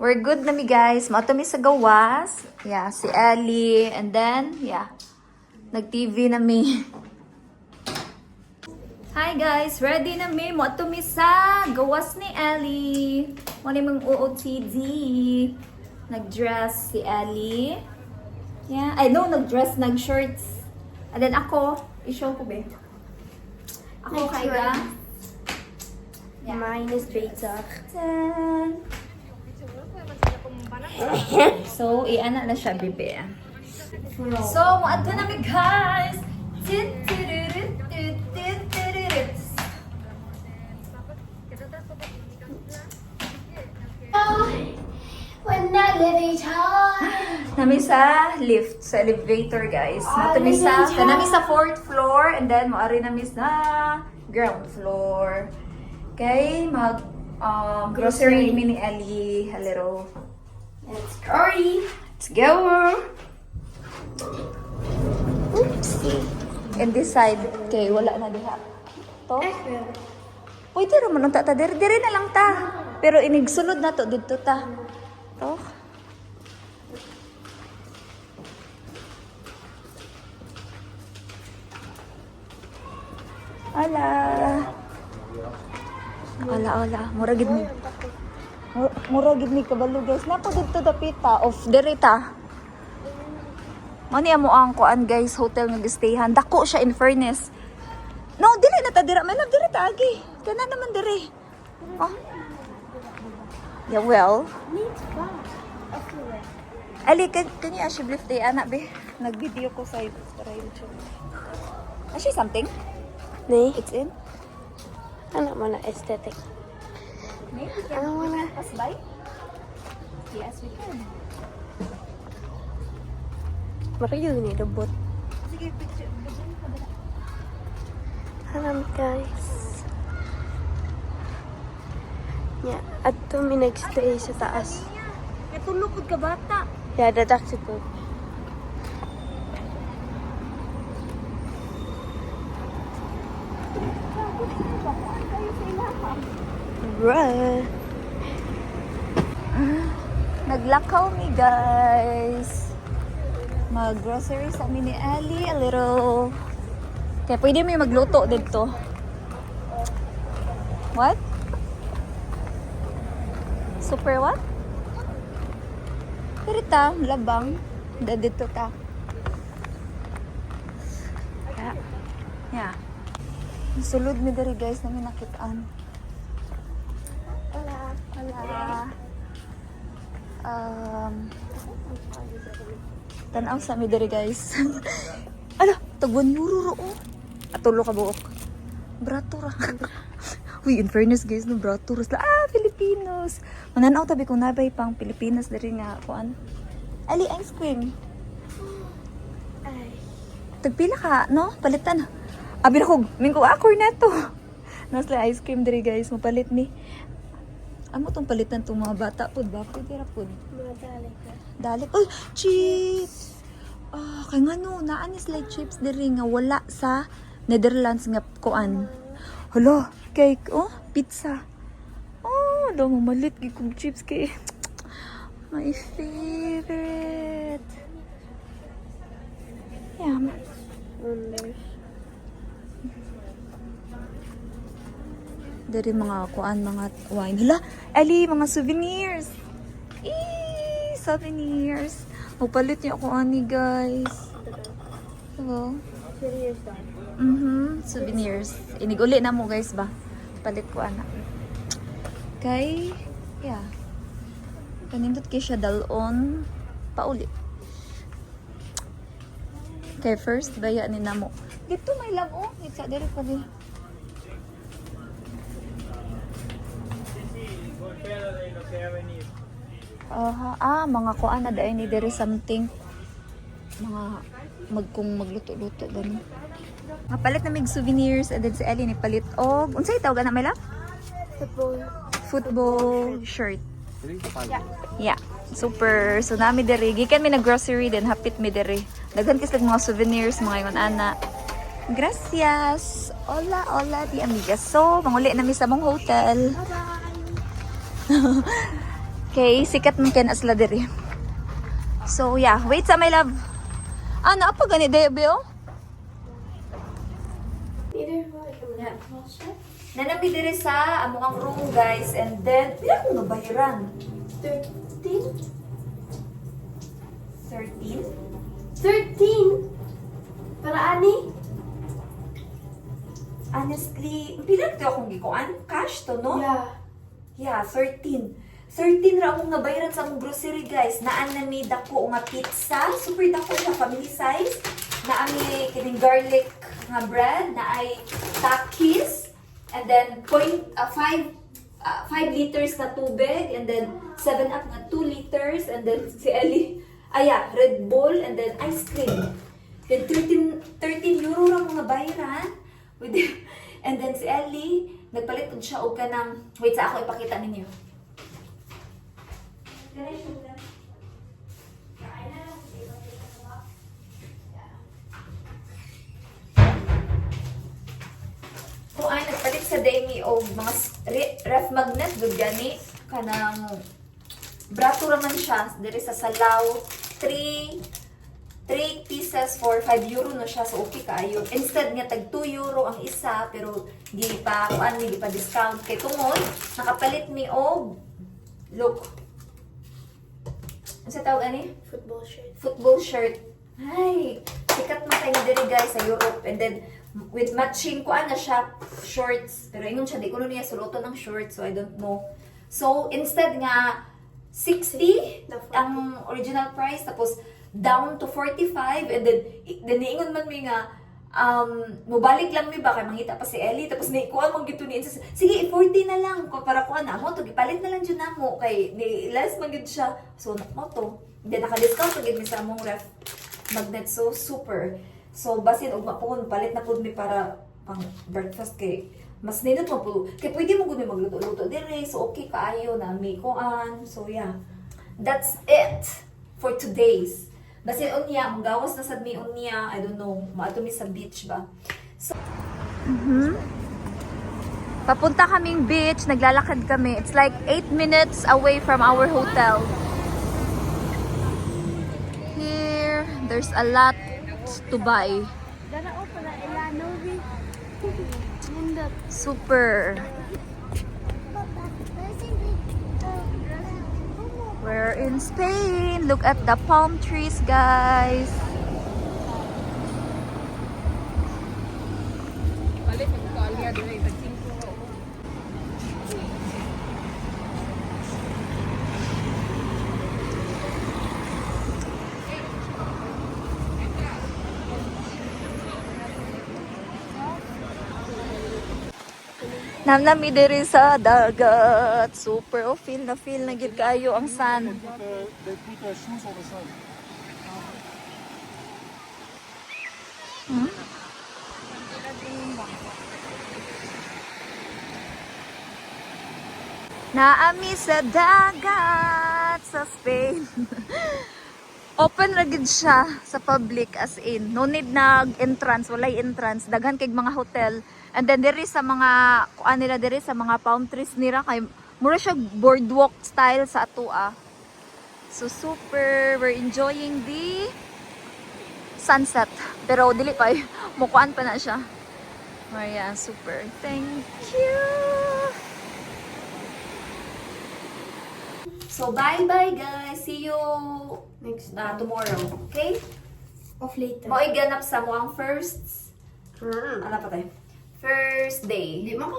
We're good na mi guys. Mato mi sa gawas. Yeah, si Ellie. And then, yeah. Nag-TV na mi. Hi guys! Ready na mi. Mato mi sa gawas ni Ellie. Wala mong OOTD. Nag-dress si Ellie. Yeah. I know, nag-dress, nag-shorts. And then ako, i-show ko be. Ako kay ga. Yeah. Mine is beta. Tan. So, i-ana na siya, bibi. So, maadto na mi guys! Nami sa lift, sa elevator guys. Ah, Nami sa, nami sa fourth floor and then maari nami sa ground floor. Okay, mag um, grocery mini Ellie, a It's curry. Let's go! Oopsie. And this side, okay, wala na diha. To? Pwede naman ang tata. Dire, dire na lang ta. Pero inigsunod na to dito ta. To? Ala. Ala, ala. Mura gid ni. Mura- gid ni kabalo guys. Napo dito dapita of dire ta. Mani amo ang kuan guys, hotel nga gistayhan. Dako siya in fairness. No, dili na ta dira. May love diri ta agi. Kana naman diri. Oh. Yeah, well. Neat box. Okay. Ali, kan kanya asya blift day anak be. Nag-video ko sa sa YouTube. Asya something? Nee, It's in? anak mana aesthetic. Maybe we can. Marayo ni robot. Sige, picture. Alam guys. Ya, ato mi nagstay sa taas. Natulog ka bata. Ya, dadak si ko. Bruh. Naglakaw mi guys. Mag-grocery sa amin ni Ali. A little... Kaya pwede may magluto dito. What? Super what? Pero ta, labang. Da dito ta. Yeah. Yeah. Sulod mi diri guys namin nakitaan. Wala. Um, tanaw sa mi diri guys. Ala, tagwan euro ro. Atulo ka buok. Brato ra. Uy, in fairness guys, no brato ra sila. Ah, Filipinos. Mananaw tabi kung nabay pang Pilipinas diri nga kuan. Ali ice cream. Ay. Tagpila ka, no? Palitan. Abi na kog, mingko akor na to. Nasla ice cream diri guys, mapalit ni. Amo tong palitan tong mga bata pud ba? Pud dira pud. Madali ka. Dalik. Uy, chips. Ah, kay ngano naa ni sila chips diri nga wala sa Netherlands nga kuan. Hala, cake, oh, pizza. Oh, daw mamalit gid kog chips kay my favorite. Yeah, Wonder. Dari mga kuan, mga wine. Hala, ali, mga souvenirs. Eh, souvenirs. Magpalit niya ako ani, guys. Hello. Mhm, souvenirs. Iniguli na mo, guys, ba? Palit ko ana. Kay, yeah. Kanindot kay siya dalon paulit. Kay first, baya ni namo. Dito may love, oh. It's diri pa di. Aha, ah, mga kuan na dahil ni there is something. Mga mag kung magluto-luto gani. Mapalit na mig souvenirs and then si Ellie ni palit og unsay tawag na may love? Football. Football shirt. Yeah. Super. So nami diri gikan mi nag grocery then hapit mi diri. Daghan kis mga souvenirs mga ingon ana. Gracias. Hola, hola, di amigas. So, manguli na mi sa mong hotel. Bye-bye. Kay sikat man ken asla diri. So yeah, wait sa my love. Ah, naa pa gani oh. Either way. Yeah. Nanami diri sa amo ang room guys and then pila ko nabayaran? 13? 13? 13? Para ani? Honestly, pila to akong gikuan? Cash to, no? Yeah. Yeah, 13. 13 ra akong nabayaran sa akong grocery, guys. Naan na mi dako nga pizza. Super dako siya, family size. Na ami kining garlic nga bread. Na ay takis. And then, point, uh, 5 uh, 5 liters na tubig. And then, 7 up nga 2 liters. And then, si Ellie, ah yeah, Red Bull. And then, ice cream. Then, 13, 13 euro ra mga bayaran. With and then, si Ellie, nagpalit po siya og kanang, wait sa ako ipakita ninyo. Kung ay nagpalit sa Demi o mga ref magnet gud gani kanang brato raman siya diri sa Salaw 3 3 pieces for 5 euro no siya so okay kaayo instead nga tag 2 euro ang isa pero di pa kuan di pa discount kay tungod nakapalit mi og look ano sa tawag ani Football shirt. football shirt. Ay, sikat man kayo diri guys sa Europe. And then, with matching ko na siya, shorts. Pero ingon siya, di ko nun niya suluto ng shorts, so I don't know. So, instead nga, 60 Na 40. ang original price, tapos down to 45, and then, i- then niingon man mi nga, um, mubalik lang mi ba, kay mangita pa si Ellie, tapos naikuha mong gito ni Insa, sige, 40 na lang, ko para kuha na mo, to, gipalit na lang dyan na mo, kay, ni, last man gid siya, so, mo to, then naka-discount gid mi sa among ref magnet, so, super. So, basin, ug mapun, palit na pud mi para pang breakfast kay, mas nindot mo po, kay pwede mo gud magluto-luto dire, so okay kaayo na mi kuan, so yeah. That's it for today's. Basin unya, ang gawas na sad mi unya, I don't know, maato mi sa beach ba. So, mhm. Papunta kaming beach, naglalakad kami. It's like 8 minutes away from our hotel. Here, there's a lot to buy. Super. We're in Spain. Look at the palm trees, guys. Namnami diri sa dagat. Super oh, feel na feel na gid kayo ang sun. They put their shoes on the sun. Naami sa dagat sa Spain. Open ra gid siya sa public as in. No need na entrance, walay entrance. Daghan kay mga hotel. And then diri sa mga kuan nila diri sa mga palm trees nila kay mura siya boardwalk style sa atua. So super, we're enjoying the sunset. Pero dili pa mukuan pa na siya. Maria, super. Thank you. So bye-bye guys. See you Next uh, tomorrow. Okay? Off later. Mo ganap sa mo ang first Mm. ano pa tayo? First day Di mo